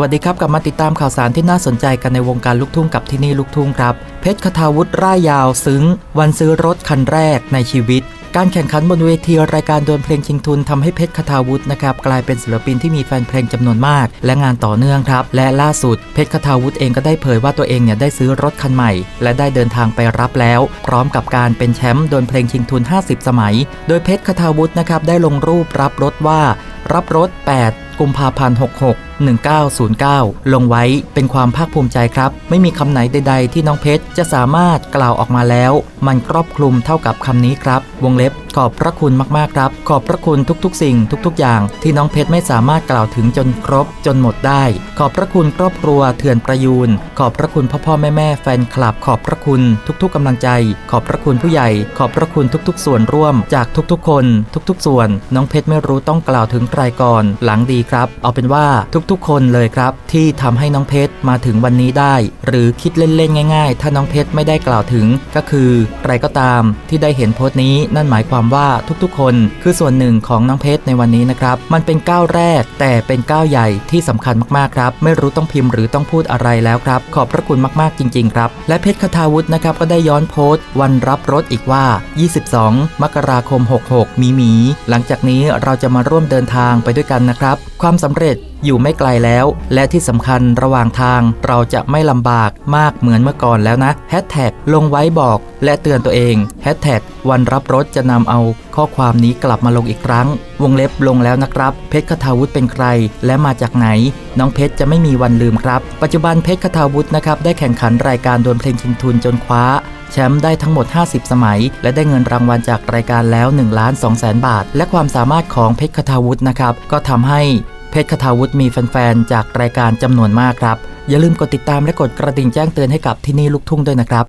วัสดีครับกลับมาติดตามข่าวสารที่น่าสนใจกันในวงการลูกทุ่งกับที่นี่ลูกทุ่งครับ เพชรคทาวุฒิร่ายยาวซึ้ง วันซื้อรถคันแรกในชีวิต การแข่งขันบนเวทีรายการดวลเพลงชิงทุนทำให้เพชรคทาวุฒินะครับกลายเป็นศิลปินที่มีแฟนเพลงจำนวนมาก และงานต่อเนื่องครับ และล่าสุดเพชรคทาวุฒิเองก็ได้เผยว่าตัวเองเนี่ยได้ซื้อรถคันใหม่ และได้เดินทางไปรับแล้ว พร้อมกับการเป็นแชมป์ดวลเพลงชิงทุน 50 สมัย โดยเพชรคทาวุฒินะครับได้ลงรูปรับรถว่า รับรถ 8 กุมภาพันธ์ 66 1909 ลงไว้เป็นความภาคภูมิใจครับ ไม่มีคำไหนใด ๆ ที่น้องเพชรจะสามารถกล่าวออกมาแล้ว มันครอบคลุมเท่ากับคำนี้ครับ วงเล็บขอบพระคุณมากๆครับ ขอบพระคุณทุกๆ สิ่งทุกๆ อย่าง ที่น้องเพชรไม่สามารถกล่าวถึงจนครบจนหมดได้ ขอบพระคุณครอบครัวเถื่อนประยูน ขอบพระคุณพ่อพ่อแม่แม่แฟนคลับ ขอบพระคุณทุก ๆกำลังใจ ขอบพระคุณผู้ใหญ่ ขอบพระคุณทุก ๆ ส่วนร่วม จากทุกๆ คน ทุก ๆ ส่วน น้องเพชรไม่รู้ต้องกล่าวถึงใครก่อน หลังดีครับ เอาเป็นว่าทุกๆ คนเลยครับ ที่ทำให้น้องเพชรมาถึงวันนี้ได้ หรือคิดเล่นๆ ง่าย ๆ ถ้าน้องเพชรไม่ได้กล่าวถึง ก็คือใครก็ตามที่ได้เห็นโพสต์นี้นั่นหมายความว่าทุกๆ คน คือส่วนหนึ่งของน้องเพชรในวันนี้นะครับ มันเป็นก้าวแรก แต่เป็นก้าวใหญ่ที่สำคัญมากๆครับ ไม่รู้ต้องพิมพ์หรือต้องพูดอะไรแล้วครับ ขอบพระคุณมากๆจริง ๆ ครับ และเพชรคทาวุฒินะครับก็ได้ย้อนโพสต์ วันรับรถอีกว่า 22 มกราคม 66 มีหมี หลังจากนี้เราจะมาร่วมเดินทางไปด้วยกันนะครับความสำเร็จอยู่ไม่ไกลแล้ว และที่สำคัญระหว่างทางเราจะไม่ลำบากมากเหมือนเมื่อก่อนแล้วนะแฮชแท็กลงไว้บอกและเตือนตัวเองแฮชแท็กวันรับรถจะนำเอาข้อความนี้กลับมาลงอีกครั้ง วงเล็บลงแล้วนะครับ เพชรคทาวุฒิเป็นใคร และมาจากไหน น้องเพชรจะไม่มีวันลืมครับ ปัจจุบันเพชรคทาวุฒินะครับได้แข่งขันรายการดวลเพลงชิงทุนจนคว้าแชมป์ได้ทั้งหมด 50 สมัย และได้เงินรางวัลจากรายการแล้ว1ล้าน2แสนบาท และความสามารถของเพชรคทาวุฒินะครับ ก็ทำให้ เพชรคทาวุฒิมีแฟนๆ จากรายการจำนวนมากครับ อย่าลืมกดติดตามและกดกระดิ่งแจ้งเตือนให้กับที่นี่ลูกทุ่งด้วยนะครับ